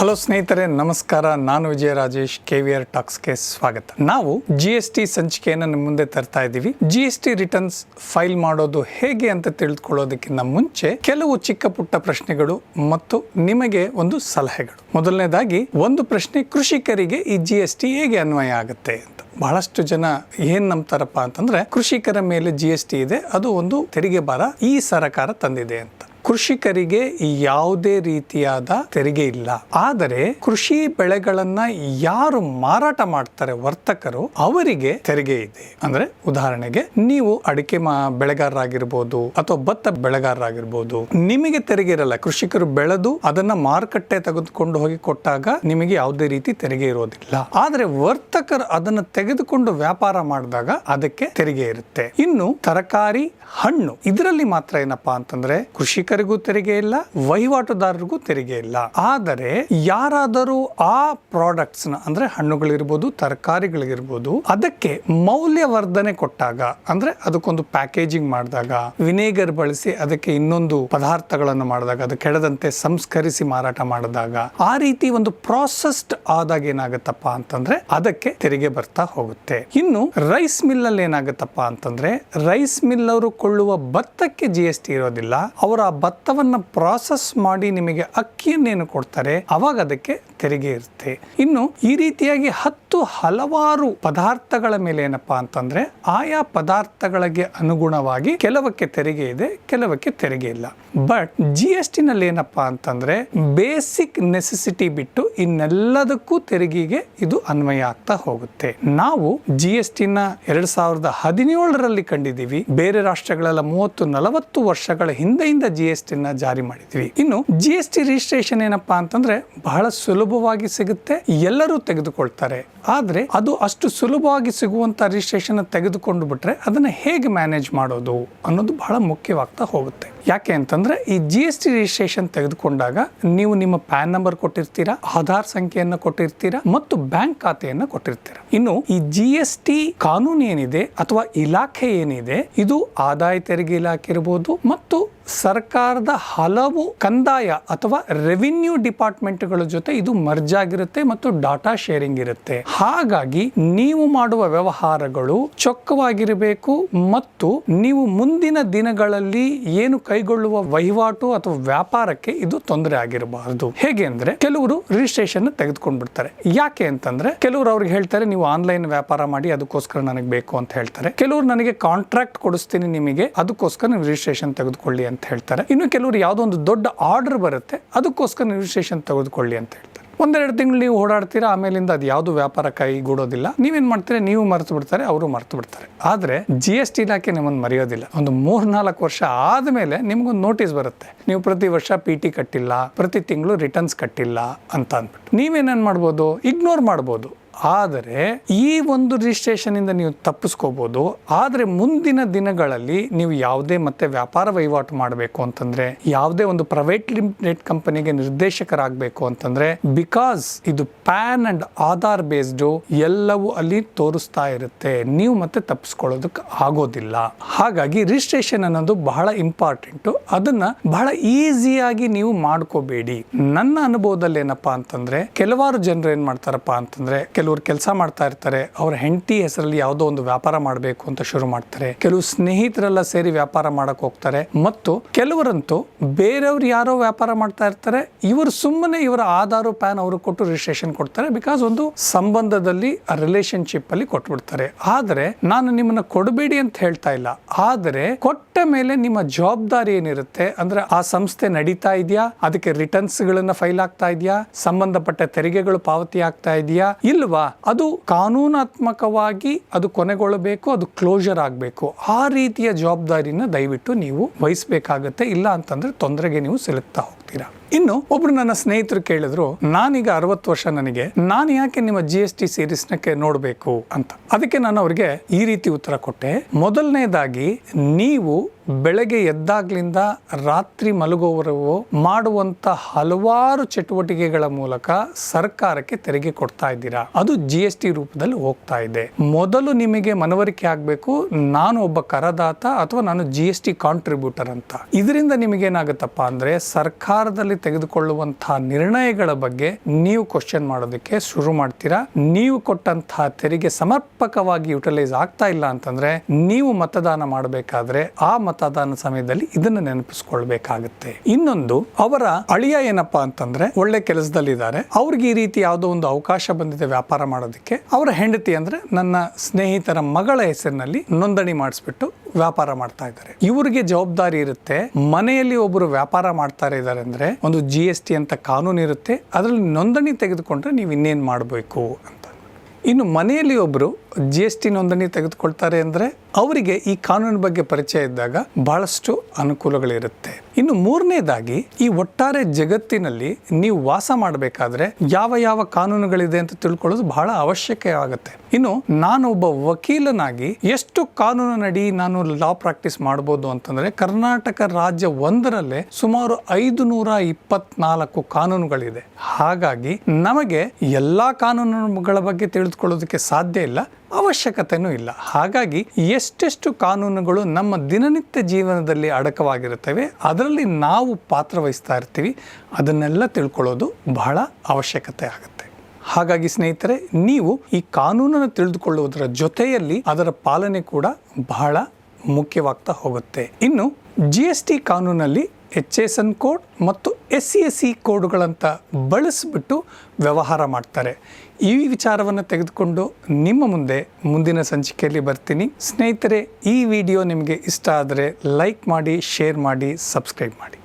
Hello ಸ್ನೇಹಿತರೆ, ನಮಸ್ಕಾರ. ನಾನು ವಿಜಯ ರಾಜೇಶ್ ಕೆವಿಆರ್ ಟಾಕ್ಸ್ಗೆ ಸ್ವಾಗತ. ನಾವು ಜಿ ಎಸ್ ಟಿ ಸಂಚಿಕೆಯನ್ನು ನಿಮ್ಮ ಮುಂದೆ ತರ್ತಾ ಇದ್ದೀವಿ. G S T returns file ಮಾಡೋದು ಹೇಗೆ ಅಂತ ತಿಳಿದುಕೊಳ್ಳೋದಕ್ಕಿಂತ ಮುಂಚೆ ಕೆಲವು ಚಿಕ್ಕ ಪುಟ್ಟ ಪ್ರಶ್ನೆಗಳು ಮತ್ತು ನಿಮಗೆ ಒಂದು ಸಲಹೆಗಳು. ಮೊದಲನೇದಾಗಿ, ಒಂದು ಪ್ರಶ್ನೆ ಕೃಷಿಕರಿಗೆ ಈ ಜಿ ಎಸ್ ಟಿ ಹೇಗೆ ಅನ್ವಯ ಆಗುತ್ತೆ ಅಂತ. ಬಹಳಷ್ಟು ಜನ ಏನ್ ನಂಬ್ತಾರಪ್ಪ ಅಂತಂದ್ರೆ, ಕೃಷಿಕರ ಮೇಲೆ ಜಿ ಎಸ್ ಟಿ ಇದೆ, ಅದು ಒಂದು ತೆರಿಗೆ ಭಾರ ಈ ಸರಕಾರ ತಂದಿದೆ ಅಂತ. ಕೃಷಿಕರಿಗೆ ಯಾವುದೇ ರೀತಿಯಾದ ತೆರಿಗೆ ಇಲ್ಲ. ಆದರೆ ಕೃಷಿ ಬೆಳೆಗಳನ್ನ ಯಾರು ಮಾರಾಟ ಮಾಡ್ತಾರೆ ವರ್ತಕರು, ಅವರಿಗೆ ತೆರಿಗೆ ಇದೆ. ಅಂದ್ರೆ ಉದಾಹರಣೆಗೆ ನೀವು ಅಡಿಕೆ ಬೆಳೆಗಾರರಾಗಿರ್ಬೋದು ಅಥವಾ ಭತ್ತ ಬೆಳೆಗಾರರಾಗಿರ್ಬೋದು, ನಿಮಗೆ ತೆರಿಗೆ ಇರಲ್ಲ. ಕೃಷಿಕರು ಬೆಳೆದು ಅದನ್ನ ಮಾರುಕಟ್ಟೆ ತೆಗೆದುಕೊಂಡು ಹೋಗಿ ಕೊಟ್ಟಾಗ ನಿಮಗೆ ಯಾವುದೇ ರೀತಿ ತೆರಿಗೆ ಇರೋದಿಲ್ಲ. ಆದ್ರೆ ವರ್ತಕರು ಅದನ್ನ ತೆಗೆದುಕೊಂಡು ವ್ಯಾಪಾರ ಮಾಡಿದಾಗ ಅದಕ್ಕೆ ತೆರಿಗೆ ಇರುತ್ತೆ. ಇನ್ನು ತರಕಾರಿ, ಹಣ್ಣು, ಇದರಲ್ಲಿ ಮಾತ್ರ ಏನಪ್ಪಾ ಅಂತಂದ್ರೆ ತೆರಿಗೆ ಇಲ್ಲ, ವಹಿವಾಟುದಾರರಿಗೂ ತೆರಿಗೆ ಇಲ್ಲ. ಆದರೆ ಯಾರಾದರೂ ಆ ಪ್ರಾಡಕ್ಟ್ಸ್ನ ಅಂದ್ರೆ ಹಣ್ಣುಗಳಿರ್ಬೋದು, ತರಕಾರಿಗಳಿರ್ಬೋದು, ಅದಕ್ಕೆ ಮೌಲ್ಯವರ್ಧನೆ ಕೊಟ್ಟಾಗ, ಅಂದ್ರೆ ಅದಕ್ಕೊಂದು ಪ್ಯಾಕೇಜಿಂಗ್ ಮಾಡಿದಾಗ, ವಿನೇಗರ್ ಬಳಸಿ ಅದಕ್ಕೆ ಇನ್ನೊಂದು ಪದಾರ್ಥಗಳನ್ನು ಮಾಡಿದಾಗ, ಅದು ಕೆಡದಂತೆ ಸಂಸ್ಕರಿಸಿ ಮಾರಾಟ ಮಾಡಿದಾಗ, ಆ ರೀತಿ ಒಂದು ಪ್ರಾಸೆಸ್ಡ್ ಆದಾಗ ಏನಾಗುತ್ತಪ್ಪ ಅಂತಂದ್ರೆ ಅದಕ್ಕೆ ತೆರಿಗೆ ಬರ್ತಾ ಹೋಗುತ್ತೆ. ಇನ್ನು ರೈಸ್ ಮಿಲ್ ಅಲ್ಲಿ ಏನಾಗುತ್ತಪ್ಪ ಅಂತಂದ್ರೆ ರೈಸ್ ಮಿಲ್ ಅವರು ಕೊಳ್ಳುವ ಭತ್ತಕ್ಕೆ ಜಿ ಎಸ್ ಟಿ ಇರೋದಿಲ್ಲ. ಅವರ ಆ ಭತ್ತವನ್ನ ಪ್ರಾಸೆಸ್ ಮಾಡಿ ನಿಮಗೆ ಅಕ್ಕಿಯನ್ನೇನು ಕೊಡ್ತಾರೆ ಅವಾಗ ಅದಕ್ಕೆ ತೆರಿಗೆ ಇರುತ್ತೆ. ಇನ್ನು ಈ ರೀತಿಯಾಗಿ ಹತ್ತು ಹಲವಾರು ಪದಾರ್ಥಗಳ ಮೇಲೆ ಏನಪ್ಪಾ ಅಂತಂದ್ರೆ ಆಯಾ ಪದಾರ್ಥಗಳಿಗೆ ಅನುಗುಣವಾಗಿ ಕೆಲವಕ್ಕೆ ತೆರಿಗೆ ಇದೆ, ಕೆಲವಕ್ಕೆ ತೆರಿಗೆ ಇಲ್ಲ. ಬಟ್ ಜಿ ಎಸ್ ಟಿ ನಲ್ಲಿ ಏನಪ್ಪಾ ಅಂತಂದ್ರೆ ಬೇಸಿಕ್ ನೆಸೆಸಿಟಿ ಬಿಟ್ಟು ಇನ್ನೆಲ್ಲದಕ್ಕೂ ತೆರಿಗೆಗೆ ಇದು ಅನ್ವಯ ಆಗ್ತಾ ಹೋಗುತ್ತೆ. ನಾವು ಜಿ ಎಸ್ ಟಿ ನ ಎರಡ್ ಸಾವಿರದ ಹದಿನೇಳರಲ್ಲಿ ಕಂಡಿದ್ದೀವಿ. ಬೇರೆ ರಾಷ್ಟ್ರಗಳೆಲ್ಲ ಮೂವತ್ತು, ನಲವತ್ತು ವರ್ಷಗಳ ಹಿಂದೆಯಿಂದ ಜಿ ಎಸ್ ಟಿ ನ ಜಾರಿ ಮಾಡಿದ್ವಿ. ಇನ್ನು ಜಿ ಎಸ್ ಟಿ ರಿಜಿಸ್ಟ್ರೇಷನ್ ಏನಪ್ಪಾ ಅಂತಂದ್ರೆ ಬಹಳ ಸುಲಭವಾಗಿ ಸಿಗುತ್ತೆ. ಎಲ್ಲರೂ ತೆಗೆದುಕೊಳ್ತಾರೆ. ಆದ್ರೆ ಅದು ಅಷ್ಟು ಸುಲಭವಾಗಿ ಸಿಗುವಂಥ ರಿಜಿಸ್ಟ್ರೇಷನ್ ತೆಗೆದುಕೊಂಡು ಬಿಟ್ರೆ ಅದನ್ನು ಹೇಗೆ ಮ್ಯಾನೇಜ್ ಮಾಡೋದು ಅನ್ನೋದು ಬಹಳ ಮುಖ್ಯವಾಗ್ತಾ ಹೋಗುತ್ತೆ. ಯಾಕೆ ಅಂತಂದ್ರೆ ಈ ಜಿ ಎಸ್ ಟಿ ರಿಜಿಸ್ಟ್ರೇಷನ್ ತೆಗೆದುಕೊಂಡಾಗ ನೀವು ನಿಮ್ಮ ಪ್ಯಾನ್ ನಂಬರ್ ಕೊಟ್ಟಿರ್ತೀರಾ, ಆಧಾರ್ ಸಂಖ್ಯೆಯನ್ನು ಕೊಟ್ಟಿರ್ತೀರಾ ಮತ್ತು ಬ್ಯಾಂಕ್ ಖಾತೆಯನ್ನು ಕೊಟ್ಟಿರ್ತೀರಾ. ಇನ್ನು ಈ ಜಿ ಎಸ್ ಟಿ ಕಾನೂನು ಏನಿದೆ ಅಥವಾ ಇಲಾಖೆ ಏನಿದೆ, ಇದು ಆದಾಯ ತೆರಿಗೆ ಇಲಾಖೆ ಇರಬಹುದು ಮತ್ತು ಸರ್ಕಾರದ ಹಲವು ಕಂದಾಯ ಅಥವಾ ರೆವಿನ್ಯೂ ಡಿಪಾರ್ಟ್ಮೆಂಟ್ಗಳ ಜೊತೆ ಇದು ಮರ್ಜ್ ಆಗಿರುತ್ತೆ ಮತ್ತು ಡಾಟಾ ಶೇರಿಂಗ್ ಇರುತ್ತೆ. ಹಾಗಾಗಿ ನೀವು ಮಾಡುವ ವ್ಯವಹಾರಗಳು ಚೊಕ್ಕವಾಗಿರಬೇಕು ಮತ್ತು ನೀವು ಮುಂದಿನ ದಿನಗಳಲ್ಲಿ ಏನು ಕೈಗೊಳ್ಳುವ ವಹಿವಾಟು ಅಥವಾ ವ್ಯಾಪಾರಕ್ಕೆ ಇದು ತೊಂದರೆ ಆಗಿರಬಾರದು. ಹೇಗೆ ಅಂದ್ರೆ ಕೆಲವರು ರಿಜಿಸ್ಟ್ರೇಷನ್ ತೆಗೆದುಕೊಂಡು ಬಿಡ್ತಾರೆ ಯಾಕೆ ಅಂತಂದ್ರೆ ಕೆಲವರು ಅವ್ರಿಗೆ ಹೇಳ್ತಾರೆ, ನೀವು ಆನ್ಲೈನ್ ವ್ಯಾಪಾರ ಮಾಡಿ, ಅದಕ್ಕೋಸ್ಕರ ನನಗೆ ಬೇಕು ಅಂತ ಹೇಳ್ತಾರೆ. ಕೆಲವರು ನನಗೆ ಕಾಂಟ್ರಾಕ್ಟ್ ಕೊಡಿಸ್ತೀನಿ ನಿಮಗೆ, ಅದಕ್ಕೋಸ್ಕರ ನೀವು ರಿಜಿಸ್ಟ್ರೇಷನ್ ತೆಗೆದುಕೊಳ್ಳಿ ಅಂತ ಹೇಳ್ತಾರೆ. ಇನ್ನು ಕೆಲವರು ಯಾವುದೋ ಒಂದು ದೊಡ್ಡ ಆರ್ಡರ್ ಬರುತ್ತೆ, ಅದಕ್ಕೋಸ್ಕರ ನೀವು ತೆಗೆದುಕೊಳ್ಳಿ ಅಂತ ಹೇಳ್ತಾರೆ. ಒಂದೆರಡು ತಿಂಗಳು ನೀವು ಓಡಾಡ್ತೀರಾ, ಆಮೇಲಿಂದ ಅದು ಯಾವುದು ವ್ಯಾಪಾರ ಕೈಗೂಡೋದಿಲ್ಲ ನೀವೇನು ಮಾಡ್ತೀರಾ, ನೀವು ಮರೆತು ಬಿಡ್ತಾರೆ, ಅವರು ಮರೆತು ಬಿಡ್ತಾರೆ. ಆದರೆ ಜಿ ಎಸ್ ಟಿ ಇಲಾಖೆ ನಿಮ್ಮನ್ನು ಮರೆಯೋದಿಲ್ಲ. ಒಂದು ಮೂರ್ ನಾಲ್ಕು ವರ್ಷ ಆದಮೇಲೆ ನಿಮಗೊಂದು ನೋಟಿಸ್ ಬರುತ್ತೆ. ನೀವು ಪ್ರತಿ ವರ್ಷ ಪಿ ಟಿ ಕಟ್ಟಿಲ್ಲ, ಪ್ರತಿ ತಿಂಗಳು ರಿಟರ್ನ್ಸ್ ಕಟ್ಟಿಲ್ಲ ಅಂತ ಅಂದ್ಬಿಟ್ಟು. ನೀವೇನೇನು ಮಾಡ್ಬೋದು? ಇಗ್ನೋರ್ ಮಾಡ್ಬೋದು. ಆದರೆ ಈ ಒಂದು ರಿಜಿಸ್ಟ್ರೇಷನ್ ಇಂದ ನೀವು ತಪ್ಪಿಸ್ಕೋಬಹುದು ಆದ್ರೆ ಮುಂದಿನ ದಿನಗಳಲ್ಲಿ ನೀವು ಯಾವುದೇ ಮತ್ತೆ ವ್ಯಾಪಾರ ವಹಿವಾಟು ಮಾಡಬೇಕು ಅಂತಂದ್ರೆ, ಯಾವುದೇ ಒಂದು ಪ್ರೈವೇಟ್ ಲಿಮಿಟೆಡ್ ಕಂಪನಿಗೆ ನಿರ್ದೇಶಕರಾಗಬೇಕು ಅಂತಂದ್ರೆ ಬಿಕಾಸ್ ಇದು ಪ್ಯಾನ್ ಅಂಡ್ ಆಧಾರ್ ಬೇಸ್ಡ್ ಎಲ್ಲವೂ ಅಲ್ಲಿ ತೋರಿಸ್ತಾ ಇರುತ್ತೆ. ನೀವು ಮತ್ತೆ ತಪ್ಪಿಸ್ಕೊಳ್ಳೋದಕ್ಕೆ ಆಗೋದಿಲ್ಲ. ಹಾಗಾಗಿ ರಿಜಿಸ್ಟ್ರೇಷನ್ ಅನ್ನೋದು ಬಹಳ ಇಂಪಾರ್ಟೆಂಟ್ ಅದನ್ನ ಬಹಳ ಈಸಿಯಾಗಿ ನೀವು ಮಾಡ್ಕೋಬೇಡಿ. ನನ್ನ ಅನುಭವದಲ್ಲಿ ಏನಪ್ಪಾ ಅಂತಂದ್ರೆ, ಕೆಲವಾರು ಜನರು ಏನ್ ಮಾಡ್ತಾರಪ್ಪ ಅಂತಂದ್ರೆ ಕೆಲವರು ಕೆಲಸ ಮಾಡ್ತಾ ಇರ್ತಾರೆ, ಅವ್ರ ಹೆಂಡತಿ ಹೆಸರಲ್ಲಿ ಯಾವುದೋ ಒಂದು ವ್ಯಾಪಾರ ಮಾಡಬೇಕು ಅಂತ ಶುರು ಮಾಡ್ತಾರೆ. ಕೆಲವು ಸ್ನೇಹಿತರೆಲ್ಲ ಸೇರಿ ವ್ಯಾಪಾರ ಮಾಡಕ್ ಹೋಗ್ತಾರೆ. ಮತ್ತು ಕೆಲವರಂತೂ ಬೇರೆಯವ್ರು ಯಾರೋ ವ್ಯಾಪಾರ ಮಾಡ್ತಾ ಇರ್ತಾರೆ, ಇವರು ಸುಮ್ಮನೆ ಇವರ ಆಧಾರ್, ಪ್ಯಾನ್ ಅವರು ಕೊಟ್ಟು ರಿಜಿಸ್ಟ್ರೇಷನ್ ಕೊಡ್ತಾರೆ, ಬಿಕಾಸ್ ಒಂದು ಸಂಬಂಧದಲ್ಲಿ ರಿಲೇಶನ್ಶಿಪ್ ಅಲ್ಲಿ ಕೊಟ್ಬಿಡ್ತಾರೆ. ಆದ್ರೆ ನಾನು ನಿಮ್ಮನ್ನ ಕೊಡಬೇಡಿ ಅಂತ ಹೇಳ್ತಾ ಇಲ್ಲ. ಆದರೆ ಕೊಟ್ಟ ಮೇಲೆ ನಿಮ್ಮ ಜವಾಬ್ದಾರಿ ಏನಿರುತ್ತೆ? ಅಂದ್ರೆ ಆ ಸಂಸ್ಥೆ ನಡೀತಾ ಇದೆಯಾ? ಅದಕ್ಕೆ ರಿಟರ್ನ್ಸ್ ಗಳನ್ನ ಫೈಲ್ ಆಗ್ತಾ ಇದೆಯಾ? ಸಂಬಂಧಪಟ್ಟ ತೆರಿಗೆಗಳು ಪಾವತಿ ಆಗ್ತಾ ಇದೆಯಾ? ಇಲ್ವಾ ಅದು ಕಾನೂನಾತ್ಮಕವಾಗಿ ಅದು ಕೊನೆಗೊಳ್ಳಬೇಕು, ಅದು ಕ್ಲೋಜರ್ ಆಗಬೇಕು, ಆ ರೀತಿಯ ಜವಾಬ್ದಾರಿನ ದಯವಿಟ್ಟು ನೀವು ವಹಿಸಬೇಕಾಗತ್ತೆ. ಇಲ್ಲ ಅಂತಂದ್ರೆ ತೊಂದರೆಗೆ ನೀವು ಸಿಲುಕ್ತಾ ಹೋಗ್ತೀರಾ. ಇನ್ನು ಒಬ್ರು ನನ್ನ ಸ್ನೇಹಿತರು ಕೇಳಿದ್ರು, ನಾನೀಗ ಅರವತ್ತು ವರ್ಷ ನನಗೆ, ನಾನು ಯಾಕೆ ನಿಮ್ಮ ಜಿ ಎಸ್ ಟಿ ಸೇರಿಸ್ನಕ್ಕೆ ನೋಡಬೇಕು ಅಂತ. ಅದಕ್ಕೆ ನಾನು ಅವರಿಗೆ ಈ ರೀತಿ ಉತ್ತರ ಕೊಟ್ಟೆ. ಮೊದಲನೇದಾಗಿ, ನೀವು ಬೆಳಗ್ಗೆ ಎದ್ದಾಗ್ಲಿಂದ ರಾತ್ರಿ ಮಲಗುವವರೆಗೂ ಮಾಡುವಂತ ಹಲವಾರು ಚಟುವಟಿಕೆಗಳ ಮೂಲಕ ಸರ್ಕಾರಕ್ಕೆ ತೆರಿಗೆ ಕೊಡ್ತಾ ಇದ್ದೀರಾ? ಅದು ಜಿ ಎಸ್ ಟಿ ರೂಪದಲ್ಲಿ ಹೋಗ್ತಾ ಇದೆ. ಮೊದಲು ನಿಮಗೆ ಮನವರಿಕೆ ಆಗಬೇಕು, ನಾನು ಒಬ್ಬ ಕರದಾತ ಅಥವಾ ನಾನು ಜಿ ಎಸ್ ಟಿ ಕಾಂಟ್ರಿಬ್ಯೂಟರ್ ಅಂತ. ಇದರಿಂದ ನಿಮಗೇನಾಗುತ್ತಪ್ಪ ಅಂದ್ರೆ, ಸರ್ಕಾರದಲ್ಲಿ ತೆಗೆದುಕೊಳ್ಳುವಂತಹ ನಿರ್ಣಯಗಳ ಬಗ್ಗೆ ನೀವು ಕ್ವಶನ್ ಮಾಡೋದಕ್ಕೆ ಶುರು ಮಾಡ್ತೀರಾ? ನೀವು ಕೊಟ್ಟಂತಹ ತೆರಿಗೆ ಸಮರ್ಪಕವಾಗಿ ಯುಟಿಲೈಸ್ ಆಗ್ತಾ ಇಲ್ಲ ಅಂತಂದ್ರೆ, ನೀವು ಮತದಾನ ಮಾಡಬೇಕಾದ್ರೆ ಆ ಮತದಾನ ಸಮಯದಲ್ಲಿ ಇದನ್ನು ನೆನಪಿಸ್ಕೊಳ್ಬೇಕಾಗುತ್ತೆ. ಇನ್ನೊಂದು, ಅವರ ಅಳಿಯ ಏನಪ್ಪಾ ಅಂತಂದ್ರೆ ಒಳ್ಳೆ ಕೆಲಸದಲ್ಲಿದ್ದಾರೆ. ಅವ್ರಿಗೆ ಈ ರೀತಿ ಯಾವುದೋ ಒಂದು ಅವಕಾಶ ಬಂದಿದೆ ವ್ಯಾಪಾರ ಮಾಡೋದಕ್ಕೆ. ಅವರ ಹೆಂಡತಿ ಅಂದ್ರೆ ನನ್ನ ಸ್ನೇಹಿತರ ಮಗಳ ಹೆಸರಿನಲ್ಲಿ ನೋಂದಣಿ ಮಾಡಿಸ್ಬಿಟ್ಟು ವ್ಯಾಪಾರ ಮಾಡ್ತಾ ಇದ್ದಾರೆ. ಇವರಿಗೆ ಜವಾಬ್ದಾರಿ ಇರುತ್ತೆ. ಮನೆಯಲ್ಲಿ ಒಬ್ಬರು ವ್ಯಾಪಾರ ಮಾಡ್ತಾರೆ ಇದ್ದಾರೆ ಅಂದ್ರೆ ಒಂದು ಜಿ ಎಸ್ ಟಿ ಅಂತ ಕಾನೂನು ಇರುತ್ತೆ. ಅದರಲ್ಲಿ ನೋಂದಣಿ ತೆಗೆದುಕೊಂಡ್ರೆ ನೀವು ಇನ್ನೇನು ಮಾಡಬೇಕು ಅಂತ. ಇನ್ನು ಮನೆಯಲ್ಲಿ ಒಬ್ಬರು ಜಿ ಎಸ್ ಟಿ ನೋಂದಣಿ ತೆಗೆದುಕೊಳ್ತಾರೆ ಅಂದರೆ ಅವರಿಗೆ ಈ ಕಾನೂನು ಬಗ್ಗೆ ಪರಿಚಯ ಇದ್ದಾಗ ಬಹಳಷ್ಟು ಅನುಕೂಲಗಳಿರುತ್ತೆ. ಇನ್ನು ಮೂರನೇದಾಗಿ, ಈ ಒಟ್ಟಾರೆ ಜಗತ್ತಿನಲ್ಲಿ ನೀವು ವಾಸ ಮಾಡಬೇಕಾದ್ರೆ ಯಾವ ಯಾವ ಕಾನೂನುಗಳಿದೆ ಅಂತ ತಿಳ್ಕೊಳ್ಳೋದು ಬಹಳ ಅವಶ್ಯಕ ಆಗುತ್ತೆ. ಇನ್ನು ನಾನು ಒಬ್ಬ ವಕೀಲನಾಗಿ ಎಷ್ಟು ಕಾನೂನಿನಡಿ ನಾನು ಲಾ ಪ್ರಾಕ್ಟೀಸ್ ಮಾಡ್ಬೋದು ಅಂತಂದ್ರೆ ಕರ್ನಾಟಕ ರಾಜ್ಯ ಒಂದರಲ್ಲೇ ಸುಮಾರು ಐದು ನೂರ ಇಪ್ಪತ್ನಾಲ್ಕು ಕಾನೂನುಗಳಿದೆ. ಹಾಗಾಗಿ ನಮಗೆ ಎಲ್ಲಾ ಕಾನೂನುಗಳ ಬಗ್ಗೆ ತಿಳಿದುಕೊಳ್ಳೋದಕ್ಕೆ ಸಾಧ್ಯ ಇಲ್ಲ. ಅವಶ್ಯಕತೆನೂ ಇಲ್ಲ. ಹಾಗಾಗಿ ಎಷ್ಟೆಷ್ಟು ಕಾನೂನುಗಳು ನಮ್ಮ ದಿನನಿತ್ಯ ಜೀವನದಲ್ಲಿ ಅಡಕವಾಗಿರುತ್ತವೆ, ಅದರಲ್ಲಿ ನಾವು ಪಾತ್ರ ವಹಿಸ್ತಾ ಇರ್ತೀವಿ, ಅದನ್ನೆಲ್ಲ ತಿಳ್ಕೊಳ್ಳೋದು ಬಹಳ ಅವಶ್ಯಕತೆ ಆಗುತ್ತೆ. ಹಾಗಾಗಿ ಸ್ನೇಹಿತರೆ, ನೀವು ಈ ಕಾನೂನನ್ನು ತಿಳಿದುಕೊಳ್ಳುವುದರ ಜೊತೆಯಲ್ಲಿ ಅದರ ಪಾಲನೆ ಕೂಡ ಬಹಳ ಮುಖ್ಯವಾಗ್ತಾ ಹೋಗುತ್ತೆ. ಇನ್ನು, ಜಿ ಎಸ್ ಟಿ ಕಾನೂನಲ್ಲಿ ಎಚ್ ಎಸ್ ಎನ್ ಕೋಡ್ ಮತ್ತು ಎಸ್ ಸಿ ಎಸ್ ಸಿ ಕೋಡ್ಗಳಂತ ಬಳಸಿಬಿಟ್ಟು ವ್ಯವಹಾರ ಮಾಡ್ತಾರೆ. ಈ ವಿಚಾರವನ್ನು ತೆಗೆದುಕೊಂಡು ನಿಮ್ಮ ಮುಂದೆ ಮುಂದಿನ ಸಂಚಿಕೆಯಲ್ಲಿ ಬರ್ತೀನಿ. ಸ್ನೇಹಿತರೆ, ಈ ವಿಡಿಯೋ ನಿಮಗೆ ಇಷ್ಟ ಆದರೆ ಲೈಕ್ ಮಾಡಿ, ಶೇರ್ ಮಾಡಿ, ಸಬ್ಸ್ಕ್ರೈಬ್ ಮಾಡಿ.